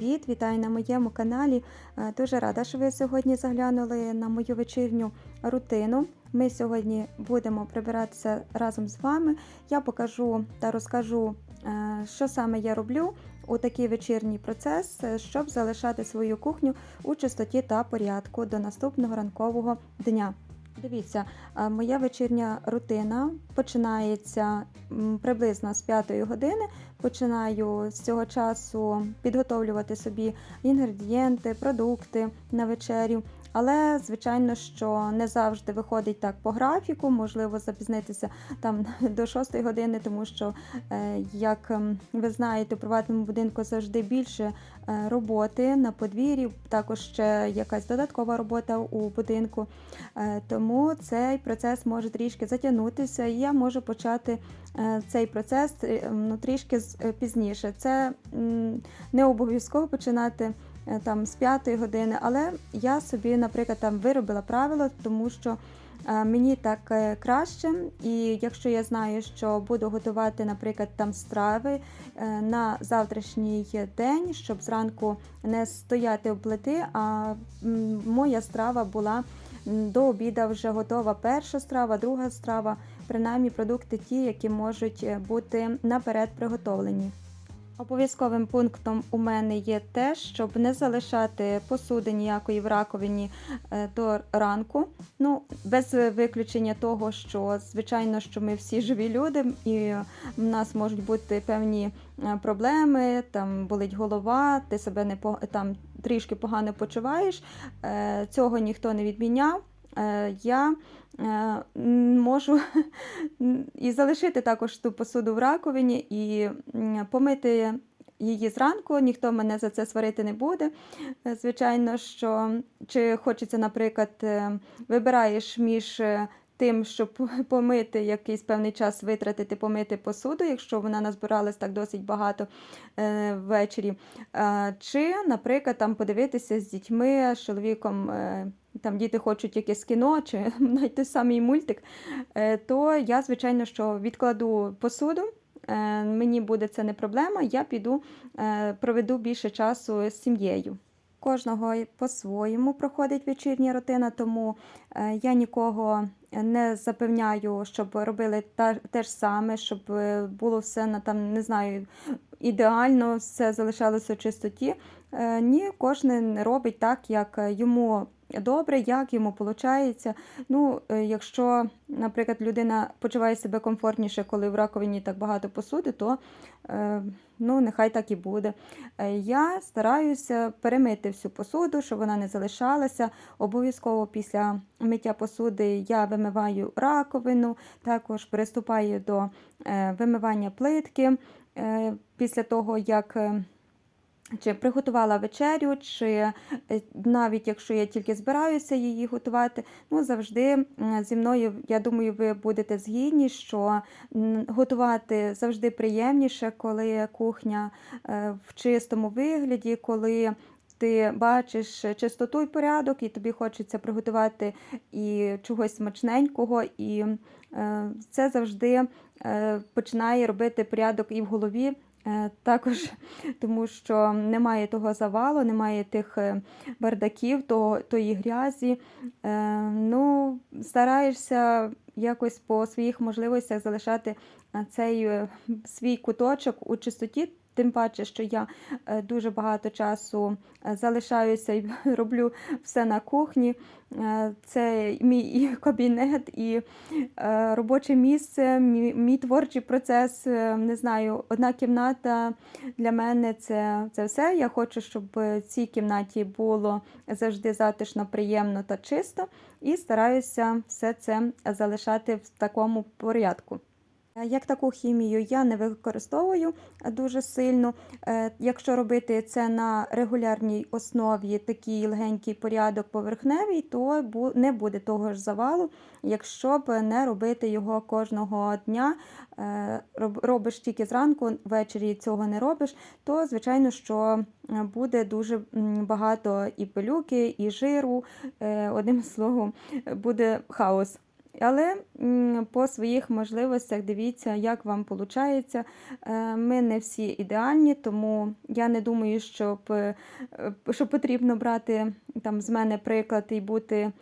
Привіт! Вітаю на моєму каналі. Е, Дуже рада, що ви сьогодні заглянули на мою вечірню рутину. Ми сьогодні будемо прибиратися разом з вами. Я покажу та розкажу, е, що саме я роблю у такий вечірній процес, е, щоб залишати свою кухню у чистоті та порядку до наступного ранкового дня. Дивіться, е, моя вечірня рутина починається приблизно з 5 години. Починаю з цього часу підготовлювати собі інгредієнти, продукти на вечерю. Але, звичайно, що не завжди виходить так по графіку, можливо, запізнитися там до 6 години, тому що, е, як ем, ви знаєте, у приватному будинку завжди більше е, роботи на подвір'ї, також ще якась додаткова робота у будинку. Е, Тому цей процес може трішки затягнутися, і я можу почати цей процес е, ну, трішки пізніше. Це не обов'язково починати там з 5 години, але я собі, наприклад, там виробила правило, тому що е, мені так е, краще. І якщо я знаю, що буду готувати, наприклад, там страви е, на завтрашній день, щоб зранку не стояти у плити, а моя страва була до обіда вже готова перша страва, друга страва, принаймні продукти ті, які можуть е, бути наперед приготовлені. Обов'язковим пунктом у мене є те, щоб не залишати посуди ніякої в раковині е, до ранку. Ну, без виключення того, що звичайно, що ми всі живі люди, і в нас можуть бути певні е, проблеми, там болить голова, ти себе не там трішки погано почуваєш. Е, Цього ніхто не відміняв. Е, Я е, можу і залишити також ту посуду в раковині і помити її зранку. Ніхто мене за це сварити не буде. Е, Звичайно, що чи хочеться, наприклад, вибираєш між тим, щоб помити якийсь певний час витратити, помити посуду, якщо вона назбиралась так досить багато е, ввечері. Е, Чи, наприклад, там подивитися з дітьми, з чоловіком. Там діти хочуть якесь кіно чи навіть той самий мультик, е, то я, звичайно, що відкладу посуду. Е, Мені буде це не проблема, я піду е, проведу більше часу з сім'єю. Кожного по-своєму проходить вечірня рутина, тому я нікого не запевняю, щоб робили те ж саме, щоб було все на там, не знаю, ідеально, все залишалося в чистоті. Ні, кожен робить так, як йому добре, як йому виходить. Ну, е, якщо, наприклад, людина почуває себе комфортніше, коли в раковині так багато посуди, то е, ну, нехай так і буде. Е, Я стараюся перемити всю посуду, щоб вона не залишалася. Обов'язково після миття посуди я вимиваю раковину, також приступаю до вимивання плитки. Після того, як чи приготувала вечерю, чи е, навіть якщо я тільки збираюся її готувати, ну завжди зі мною, я думаю, ви будете згідні, що готувати завжди приємніше, коли кухня е, в чистому вигляді, коли ти бачиш чистоту і порядок, і тобі хочеться приготувати і чогось смачненького, і е, це завжди починає робити порядок і в голові. Е, Також тому що немає того завалу, немає тих е, бардаків, того, тої грязі. Е, Ну, стараєшся якось по своїх можливостях залишати цей свій куточок у чистоті. Тим паче, що я е, дуже багато часу е, залишаюся і роблю все на кухні. Е, Це мій кабінет, і робоче місце, мій, мій творчий процес. Не знаю, одна кімната для мене це, це все. Я хочу, щоб в цій кімнаті було завжди затишно, приємно та чисто, і стараюся все це залишати в такому порядку. Е, Як таку хімію я не використовую дуже сильно. Е, Якщо робити це на регулярній основі, такий легенький порядок поверхневий, то не буде того ж завалу, якщо б не робити його кожного дня. Е, Робиш тільки зранку, ввечері цього не робиш, то звичайно, що е, буде дуже багато і пилюки, і жиру. Е, Одним словом, буде хаос. Але по своїх можливостях дивіться, як вам виходить. Ми не всі ідеальні, тому я не думаю, щоб, е, що потрібно брати там, з мене приклад і бути е,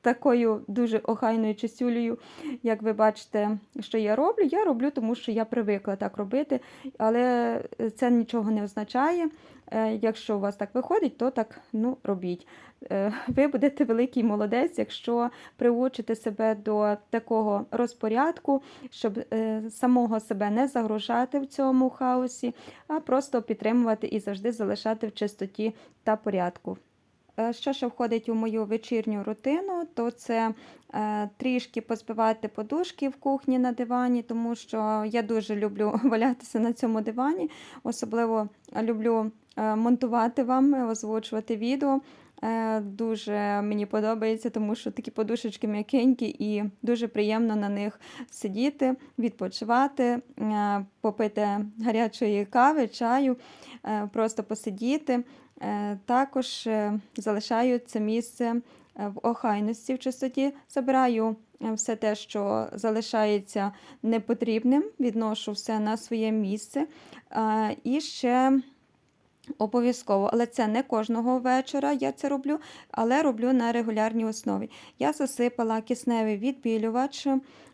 такою дуже охайною чистюлею, як ви бачите, що я роблю. Я роблю, тому що я привикла так робити, але це нічого не означає. Е, Якщо у вас так виходить, то так ну, робіть. Е, Ви будете великий молодець, якщо приучите себе до такого розпорядку, щоб е, самого себе не загружати в цьому хаосі, а просто підтримувати і завжди залишати в чистоті та порядку. Е, Що ще входить у мою вечірню рутину, то це е, трішки позбивати подушки в кухні на дивані, тому що я дуже люблю валятися на цьому дивані. Особливо люблю е, монтувати вам, озвучувати відео. Дуже мені подобається, тому що такі подушечки м'якенькі і дуже приємно на них сидіти, відпочивати, попити гарячої кави, чаю, просто посидіти. Е, Також е, залишаю це місце е, в охайності, в чистоті. Забираю все те, що залишається непотрібним, відношу все на своє місце. І ще обов'язково, але це не кожного вечора я це роблю, але роблю на регулярній основі. Я засипала кисневий відбілювач,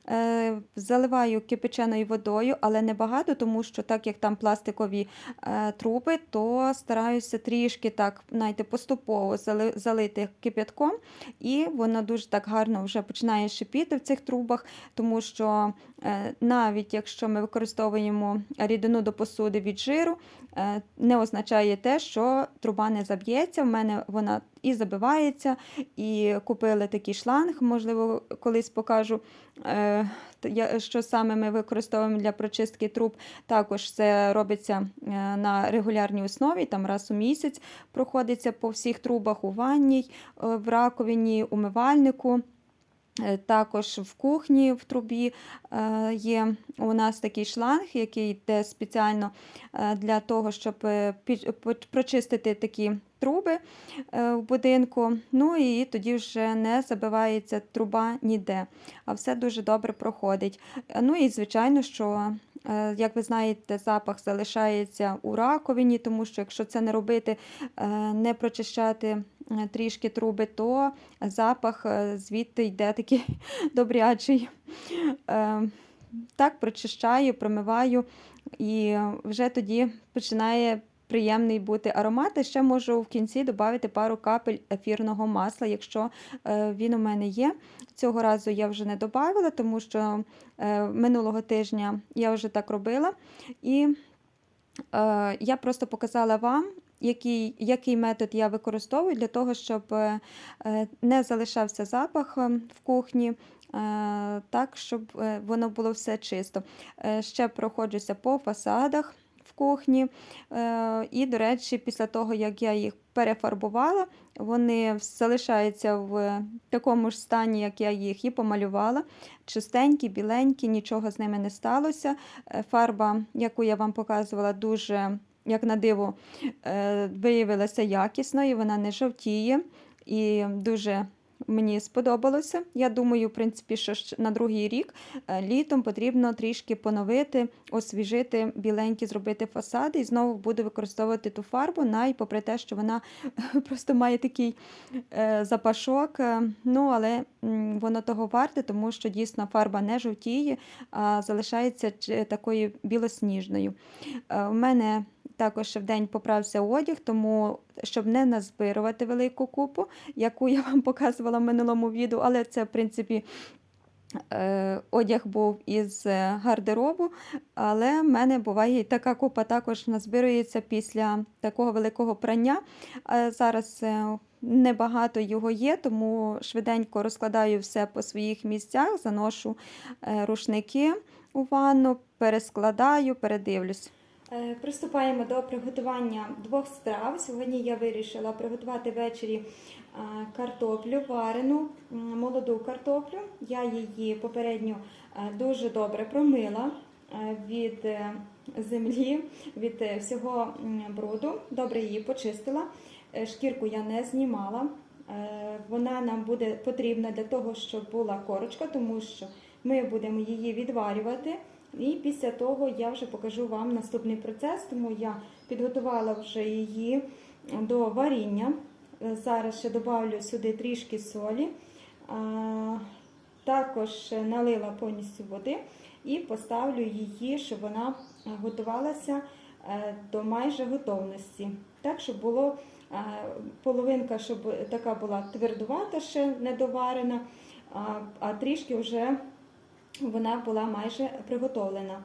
е, заливаю кипяченою водою, але не багато, тому що так як там пластикові е, труби, то стараюся трішки так, знаєте, поступово залити кипятком, і воно дуже так гарно вже починає шипіти в цих трубах, тому що е, навіть якщо ми використовуємо рідину до посуди від жиру, не означає те, що труба не заб'ється. В мене вона і забивається, і купили такий шланг, можливо, колись покажу, е, що саме ми використовуємо для прочистки труб. Також це робиться е, на регулярній основі, там раз у місяць проходиться по всіх трубах у ванній, е, в раковині, умивальнику. Е, Також в кухні в трубі е, є у нас такий шланг, який йде спеціально е, для того, щоб прочистити такі труби в будинку. Ну і тоді вже не забивається труба ніде, а все дуже добре проходить. Ну і звичайно, що. Як ви знаєте, запах залишається у раковині, тому що якщо це не робити, не прочищати трішки труби, то запах е, звідти йде такий добрячий. Е, Так, прочищаю, промиваю, і вже тоді починає приємний бути аромат. І ще можу в кінці додати пару капель ефірного масла, якщо е, він у мене є. Цього разу я вже не додавала, тому що минулого тижня я вже так робила. І я просто показала вам, який, який метод я використовую для того, щоб е, е, не залишався запах е, в кухні, так, щоб воно було все чисто. Ще проходжуся по фасадах в кухні. І, до речі, після того, як я їх перефарбувала, вони залишаються в такому ж стані, як я їх і помалювала. Чистенькі, біленькі, нічого з ними не сталося. Фарба, яку я вам показувала, дуже, як на диво, е, виявилася якісною, вона не жовтіє і дуже мені сподобалося. Я думаю, в принципі, що на другий рік е, літом потрібно трішки поновити, освіжити біленькі, зробити фасади і знову буду використовувати ту фарбу, навіть попри те, що вона просто має такий е, запашок. Ну, але воно того варте, тому що дійсно фарба не жовтіє, а залишається такою білосніжною. Е, У мене також в день поправся одяг, тому щоб не назбирувати велику купу, яку я вам показувала в минулому відео, але це, в принципі, е, одяг був із е, гардеробу, але в мене буває і така купа також назбирується після такого великого прання. Е, Зараз е, небагато його є, тому швиденько розкладаю все по своїх місцях, заношу е, рушники у ванну, перескладаю, передивлюсь. Е, Приступаємо до приготування двох страв. Сьогодні я вирішила приготувати ввечері е, картоплю варену, молоду картоплю. Я її попередньо дуже добре промила від землі, від всього бруду. Добре її почистила. Е, Шкірку я не знімала. Е, Вона нам буде потрібна для того, щоб була корочка, тому що ми будемо її відварювати. І після того я вже покажу вам наступний процес, тому я підготувала вже її до варіння. Е, Зараз ще додавлю сюди трішки солі. Також налила повністю води і поставлю її, щоб вона готувалася до майже готовності. Так, щоб було половинка, щоб така була твердувата, ще недоварена, а, трішки вже вона була майже приготовлена.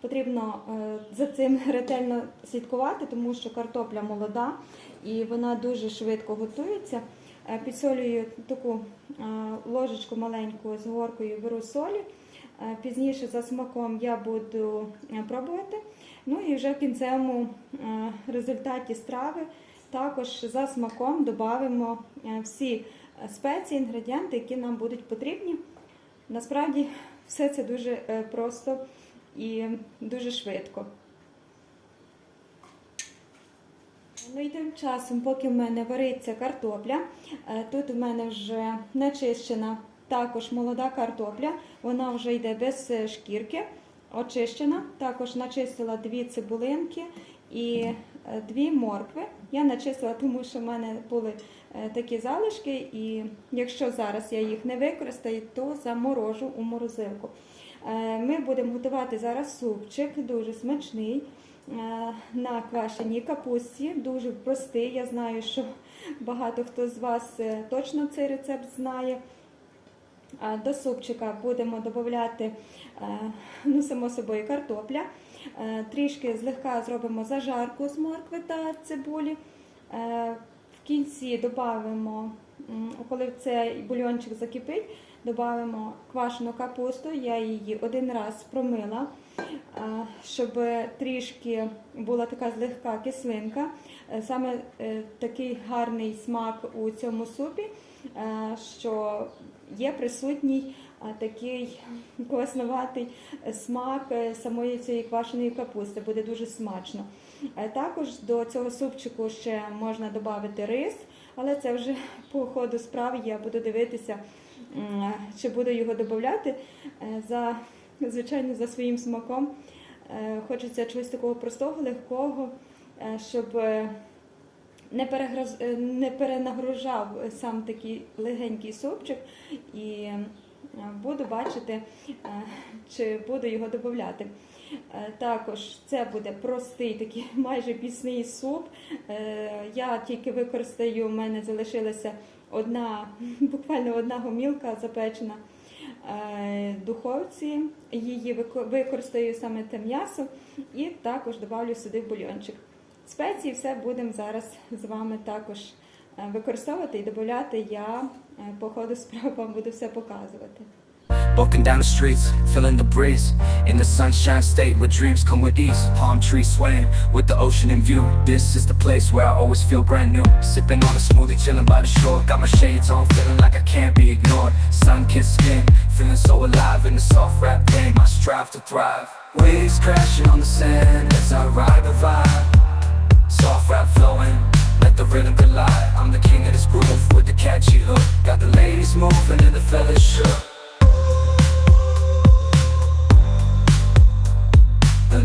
Потрібно е, за цим ретельно слідкувати, тому що картопля молода і вона дуже швидко готується. Е, Підсолюю таку е, ложечку маленьку з горкою беру солі. Пізніше за смаком я буду пробувати. Ну і вже в кінцевому результаті страви також за смаком додамо всі е, спеції, інгредієнти, які нам будуть потрібні. Насправді все це дуже е, просто і дуже швидко. Ну і тим часом, поки в мене вариться картопля, е, тут у мене вже начищена також молода картопля, вона вже йде без е, шкірки, очищена. Також начистила дві цибулинки і е, дві моркви. Я начистила, тому що в мене були е, такі залишки, і якщо зараз я їх не використаю, то заморожу у морозилку. Е, Ми будемо готувати зараз супчик, дуже смачний. е, На квашеній капусті, дуже простий. Я знаю, що багато хто з вас е, точно цей рецепт знає. До супчика будемо додати, е, ну, само собою, картопля. Е, Трішки злегка зробимо зажарку з моркви та цибулі. Е, В кінці додамо, коли цей бульончик закипить, додамо квашену капусту. Я її один раз промила, щоб трішки була така злегка кислинка. Саме такий гарний смак у цьому супі, що є присутній такий класнуватий смак е, самої цієї квашеної капусти, буде дуже смачно. Е, Також до цього супчику ще можна додати рис, але це вже по ходу справи я буду дивитися, чи буду його додати. Е, За, звичайно, за своїм смаком. Хочеться чогось такого простого, легкого, щоб не, перегруз... е, не перенагружав сам такий легенький супчик і е, буду бачити, е, чи буду його додати. Також це буде простий такий майже пісний суп. Я тільки використаю, у мене залишилася одна, буквально одна гомілка запечена в духовці. Її використаю саме те м'ясо і також додавлю сюди бульйончик. Спеції все будемо зараз з вами також е, використовувати і додати. Я е, по ходу справ вам буду все показувати. Walking down the streets, feeling the breeze In the sunshine state where dreams come with ease Palm trees swaying with the ocean in view This is the place where I always feel brand new Sipping on a smoothie, chilling by the shore Got my shades on, feeling like I can't be ignored Sun-kissed skin, feeling so alive In the soft rap game, I strive to thrive Waves crashing on the sand as I ride the vibe Soft rap flowing, let the rhythm collide. I'm the king of this groove with the catchy hook. Got the ladies moving and the fellas shook Then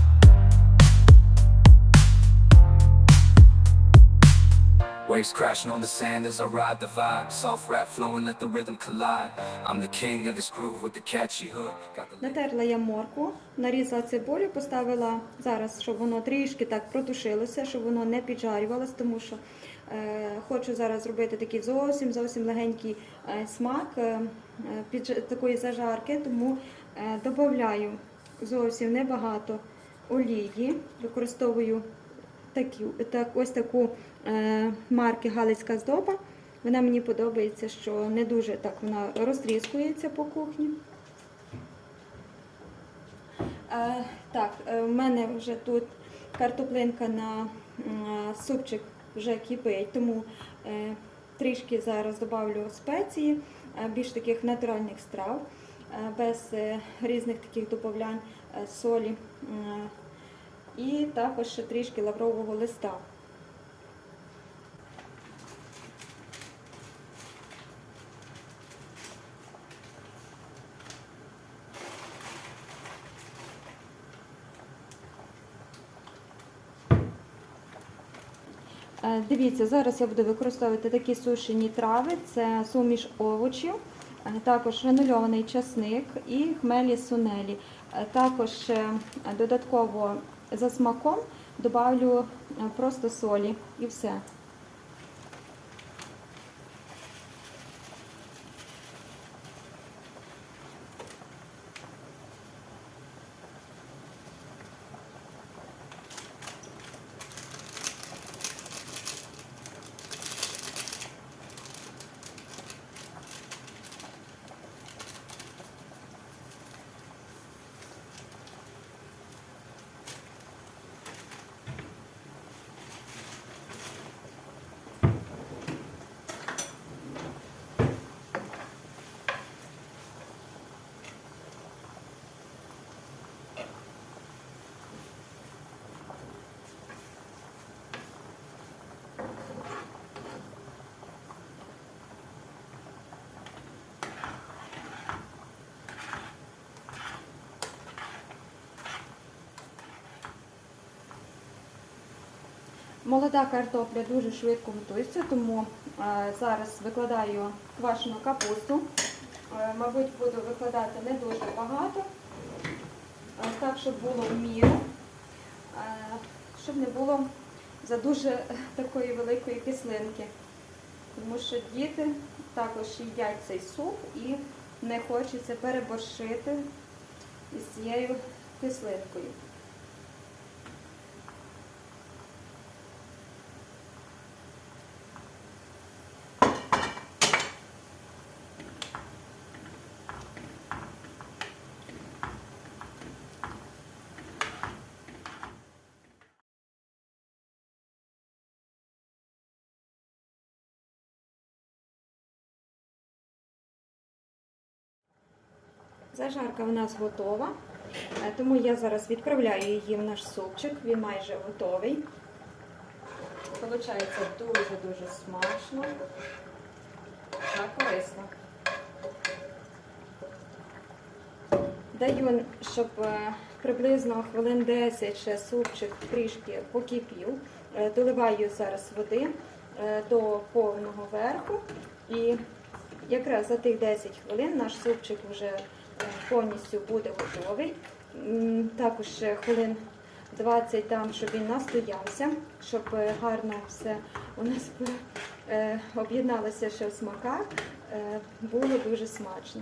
Waves crashing on the sand as I ride the vibe. Soft rap flowing, let the rhythm collide. I'm the king of this groove with the catchy hook. Натерла я морку, нарізала цибулю, поставила зараз, щоб воно трішки так протушилося, щоб воно не піджарювалося, тому що е, хочу зараз зробити такий зовсім зовсім легенький е, смак е, підж- такої зажарки, тому е, додаю зовсім небагато олії, використовую такі, так, ось таку е, марки Галицька здоба. Вона мені подобається, що не дуже так вона розтріскується по кухні. Е, так, е, в мене вже тут картоплинка на супчик вже кипить, тому е, трішки зараз додавлю спеції, е, більш таких натуральних страв, е, без різних таких додавань солі. І також ще трішки лаврового листа. Е, Дивіться, зараз я буду використовувати такі сушені трави, це суміш овочів, е, також гранульований часник і хмелі сунелі. Е, Також додатково за смаком добавлю е, просто солі і все. Молода картопля дуже швидко готується, тому е, зараз викладаю квашену капусту. Е, мабуть, буду викладати не дуже багато, е, так, щоб було в міру, щоб не було за дуже такої великої кислинки. Тому що діти також їдять цей суп і не хочеться переборщити із цією кислинкою. Зажарка в нас готова, е, тому я зараз відправляю її в наш супчик, він майже готовий. Получається дуже-дуже смачно та корисно. Даю, щоб е, приблизно хвилин 10 ще супчик трішки покипів. Е, Доливаю зараз води до повного верху і якраз за тих 10 хвилин наш супчик вже повністю буде готовий. Також хвилин 20 там, щоб він настоявся, щоб е, гарно все у нас е, об'єдналося ще в смаках. Е, Було дуже смачно.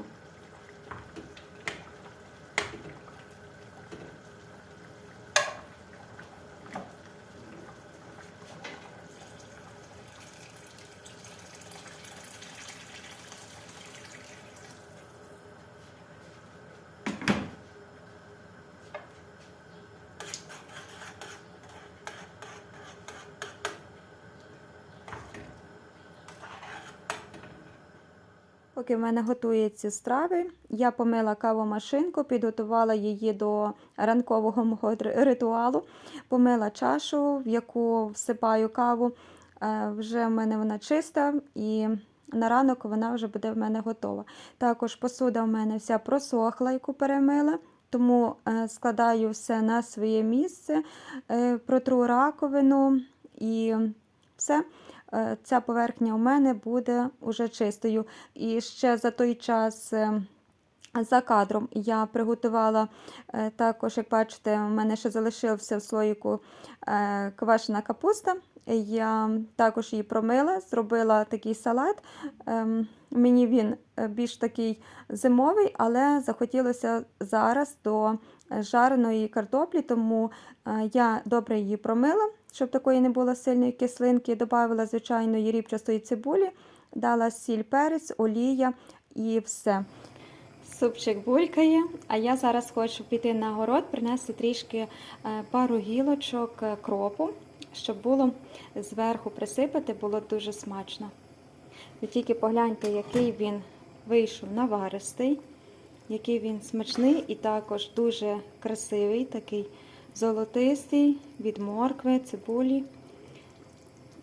Поки в мене готуються страви, я помила кавомашинку, підготувала її до ранкового мого ритуалу, помила чашу, в яку всипаю каву. Е, Вже в мене вона чиста і на ранок вона вже буде в мене готова. Також посуда в мене вся просохла, яку перемила. Тому е, складаю все на своє місце, е, протру раковину і все. Е, Ця поверхня у мене буде уже чистою. І ще за той час. е, За кадром я приготувала е, також, як бачите, у мене ще залишився в слоїку квашена капуста. Я також її промила, зробила такий салат. Ем, Мені він більш такий зимовий, але захотілося зараз до жареної картоплі, тому я добре її промила, щоб такої не було сильної кислинки. Додавила звичайної рібчастої цибулі, дала сіль, перець, олія і все. Супчик булькає, а я зараз хочу піти на город, принести трішки е, пару гілочок е, кропу, щоб було зверху присипати, було дуже смачно. Ви тільки погляньте, який він вийшов наваристий, який він смачний і також дуже красивий, такий золотистий від моркви, цибулі.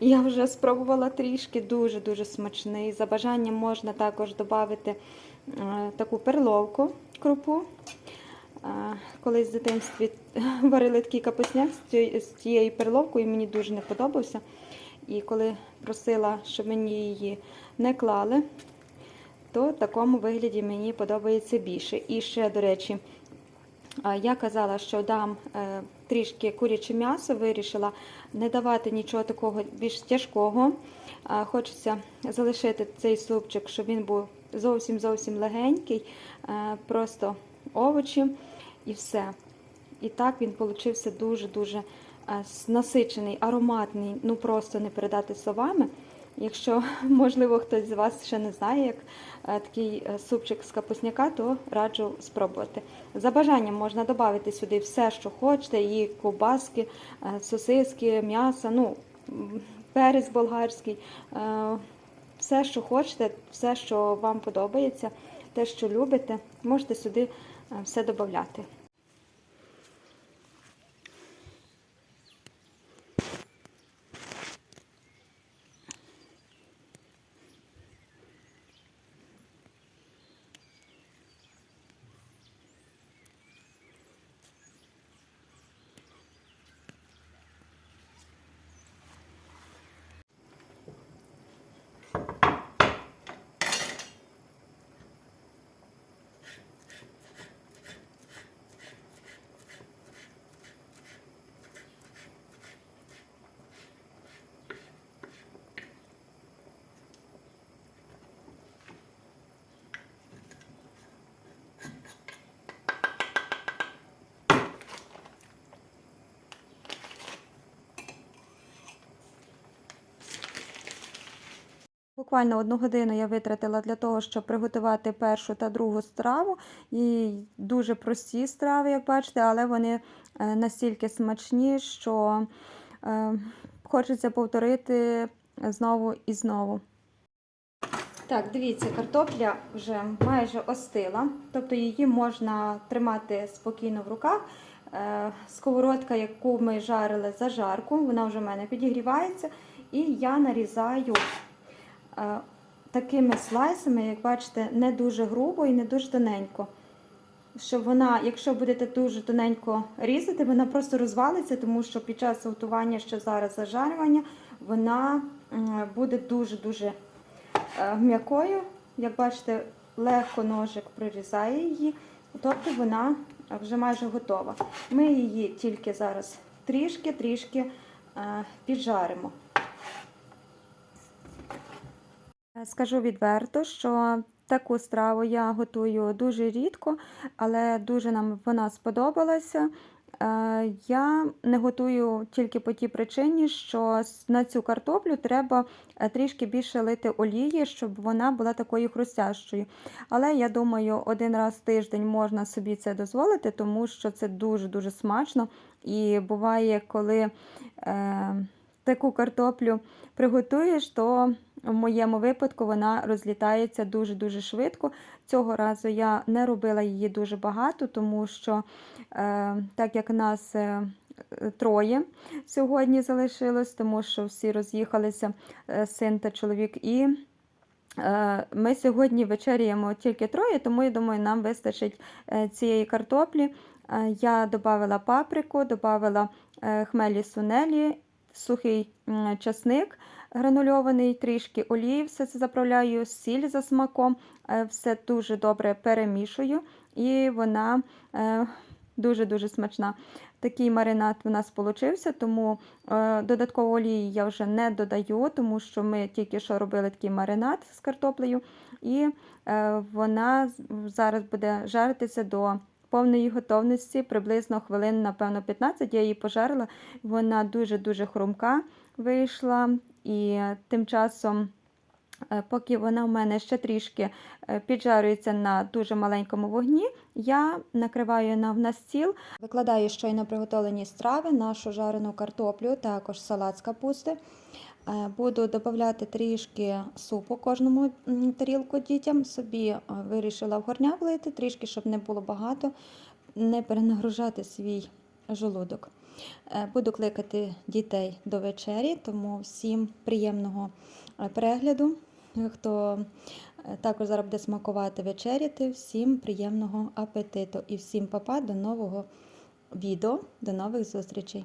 Я вже спробувала трішки, дуже-дуже смачний. За бажанням можна також додати е, таку перловку крупу. Е, Колись в дитинстві варили такий капусняк з цією перловкою, мені дуже не подобався. І коли просила, щоб мені її не клали, то в такому вигляді мені подобається більше. І ще, до речі, Я казала, що дам е, трішки куряче м'ясо, вирішила не давати нічого такого більш тяжкого. Хочеться залишити цей супчик, щоб він був зовсім зовсім легенький, е, просто овочі і все. І так він получився дуже-дуже е, насичений, ароматний, ну просто не передати словами. Якщо, можливо, хтось з вас ще не знає, як е, такий е, супчик з капусняка, то раджу спробувати. За бажанням можна додати сюди все, що хочете, і ковбаски, е, сосиски, м'ясо, ну, перець болгарський, все, що хочете, все, що вам подобається, те, що любите, можете сюди все додати. Буквально одну годину я витратила для того, щоб приготувати першу та другу страву. І дуже прості страви, як бачите, але вони е, настільки смачні, що е, хочеться повторити знову і знову. Так, дивіться, картопля вже майже остила, тобто її можна тримати спокійно в руках. Е, Сковородка, яку ми жарили за жарку, вона вже в мене підігрівається, і я нарізаю такими слайсами, як бачите, не дуже грубо і не дуже тоненько. Щоб вона, якщо будете дуже тоненько різати, вона просто розвалиться, тому що під час готування, ще зараз зажарювання, вона буде дуже-дуже е, м'якою. Як бачите, легко ножик прорізає її, тобто вона вже майже готова. Ми її тільки зараз трішки-трішки е, піджаримо. Е, Скажу відверто, що таку страву я готую дуже рідко, але дуже нам вона сподобалася. Е, Я не готую тільки по тій причині, що на цю картоплю треба е, трішки більше лити олії, щоб вона була такою хрустящою. Але я думаю, один раз в тиждень можна собі це дозволити, тому що це дуже-дуже смачно. І буває, коли е, таку картоплю приготуєш, то в моєму випадку вона розлітається дуже-дуже швидко. Цього разу я не робила її дуже багато, тому що е, так як нас е, троє сьогодні залишилось, тому що всі роз'їхалися, е, син та чоловік, і е, ми сьогодні вечеряємо тільки троє, тому я думаю, нам вистачить е, цієї картоплі. Е, Я додала паприку, додала хмелі сунелі, сухий часник гранульований, трішки олії, все це заправляю, сіль за смаком, е, все дуже добре перемішую, і вона е, дуже-дуже смачна. Такий маринад у нас получився, тому е, додатково олії я вже не додаю, тому що ми тільки що робили такий маринад з картоплею, і вона зараз буде жаритися до повної готовності, приблизно хвилин, напевно, 15. Я її пожарила, вона дуже-дуже хрумка вийшла, і тим часом Е, Поки вона в мене ще трішки е, піджарюється на дуже маленькому вогні, я накриваю на, на стіл, викладаю щойно приготовлені страви, нашу жарену картоплю, також салат з капусти. Е, Буду додавати трішки супу кожному тарілку дітям. Собі е, вирішила в горня влити, трішки, щоб не було багато, не перенагружати свій желудок. Е, Буду кликати дітей до вечері, тому всім приємного перегляду. Хто також зараз буде смакувати вечеряти, всім приємного апетиту і всім папа до нового відео, до нових зустрічей.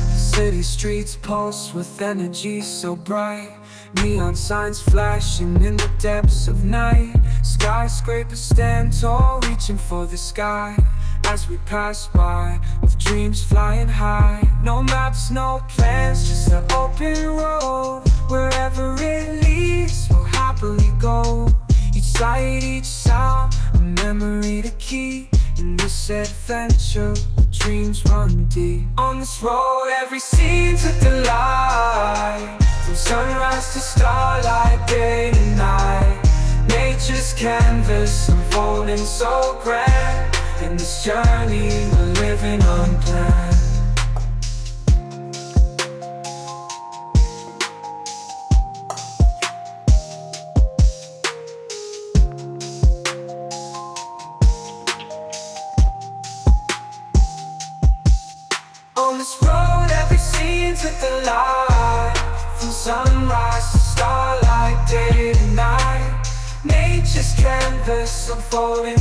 City streets pulse with energy so bright. Neon signs flashing in the depths of night. Skyscrapers stand tall, reaching for the sky. As we pass by, with dreams flying high. No maps, no plans, just an open road. Wherever it leads, we'll happily go. Each sight, each sound, a memory to keep. In this adventure, dreams run deep. On this road, every scene's a delight. From sunrise to starlight, day to night. Nature's canvas unfolding so grand. In this journey, we're living. On falling